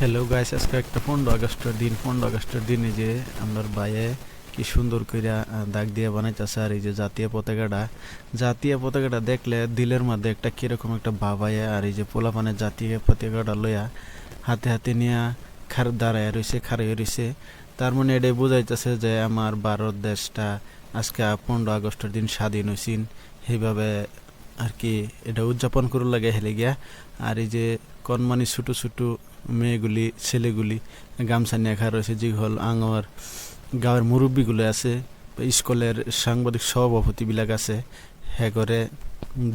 Hello guys আজকে একটা পনেরো আগস্টের দিন, পনেরো আগস্টের দিনে যে আমার বাইয়ে কি সুন্দর কইরা দাগ দিয়ে বানাইতেছে আর এই যে জাতীয় পতাকাটা। জাতীয় পতাকাটা দেখলে দিলের মধ্যে একটা কীরকম একটা ভাবায় আর এই যে পোলাপানের জাতীয় পতাকাটা লইয়া হাতে হাতে নিয়ে খার দাঁড়ায় রয়েছে খাড়াই রয়েছে তার মানে এটাই বোঝাইতেছে যে আমার ভারত দেশটা আজকে পনেরো আগস্টের দিন স্বাধীন হয়েছিন সেইভাবে আর কি এটা উদযাপন করু লাগে হেলে গিয়া। আর এই যে কনমানি ছোটো ছোটো মেয়েগুলি, ছেলেগুলি, গামছা নিয়ে খাওয়া রয়েছে যে হল আঙর। গাঁয়ের মুরব্বীগুলো আছে, স্কুলের সাংবাদিক সভাপতিবিলাক আছে হ্যাঁ করে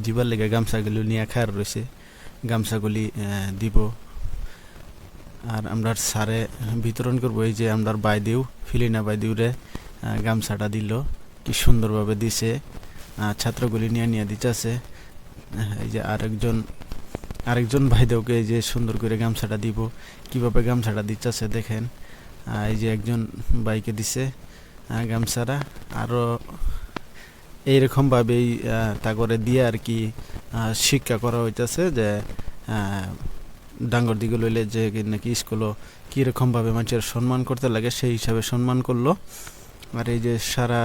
দিবার লেগে গামছাগুলি নিয়ে খাওয়ার রয়েছে। গামছাগুলি দিব। আর আমরা স্যারে বিতরণ করব, এই যে আমরা বাইদেউ, ফিলিনা বাইদেউরে গামছাটা দিল। কি সুন্দরভাবে দিছে। ছাত্রগুলি নিয়ে নিয়ে দিতেছে। এই যে আরেকজন আরেকজন ভাইদেরকে এই যে সুন্দর করে গামছাটা দিব। কীভাবে গামছাটা দিচ্ছে দেখেন। এই যে একজন বাইকে দিছে গামছাটা। আরও এইরকমভাবেই তা করে দিয়ে আর কি শিক্ষা করা হইতেছে যে ডাঙ্গর দিকে লইলে যে নাকি স্কুলও কীরকমভাবে মানুষের সম্মান করতে লাগে সেই হিসাবে সম্মান করল। আর এই যে সারা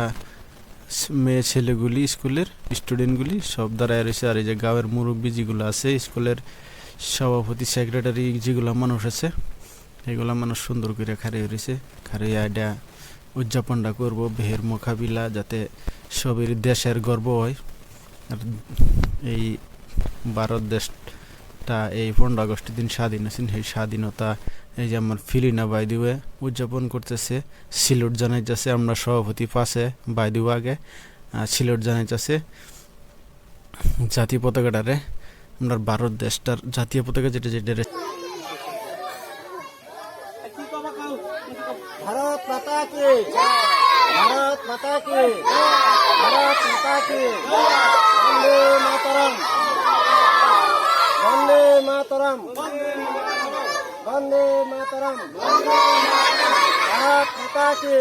মেয়ে ছেলেগুলি, স্কুলের স্টুডেন্টগুলি সব দাঁড়ায় রয়েছে। আর এই যে গাঁয়ের মুরব্বী যেগুলো আছে, স্কুলের সভাপতি, সেক্রেটারি যেগুলো মানুষ আছে, এগুলো মানুষ সুন্দর করে খারিয়ে রয়েছে। খারিয়ে এটা উদযাপনটা করব বেহের মোকাবিলা যাতে সবের দেশের গর্ব হয়। আর এই ভারত তা এই পনেরো আগস্টের দিন স্বাধীন আছেন, সেই স্বাধীনতা এই যে আমার ফিলিনা বাইদিওয়ে উদযাপন করতেছে, সিলুট জানাই যাচ্ছে আমরা সভাপতি পাশে বাইদিও আগে সিলুট জানাই যাচ্ছে জাতীয় পতাকাটারে, আমরা ভারত দেশটার জাতীয় পতাকা যেটা যেটা ভারত মাতা কে ভারত মাতা কে ভারত মাতা কে মাতরম। বন্দে মাতরম। ভারত মাতা কি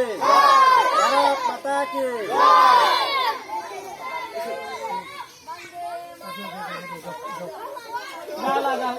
ভারত মাতা কি লাগা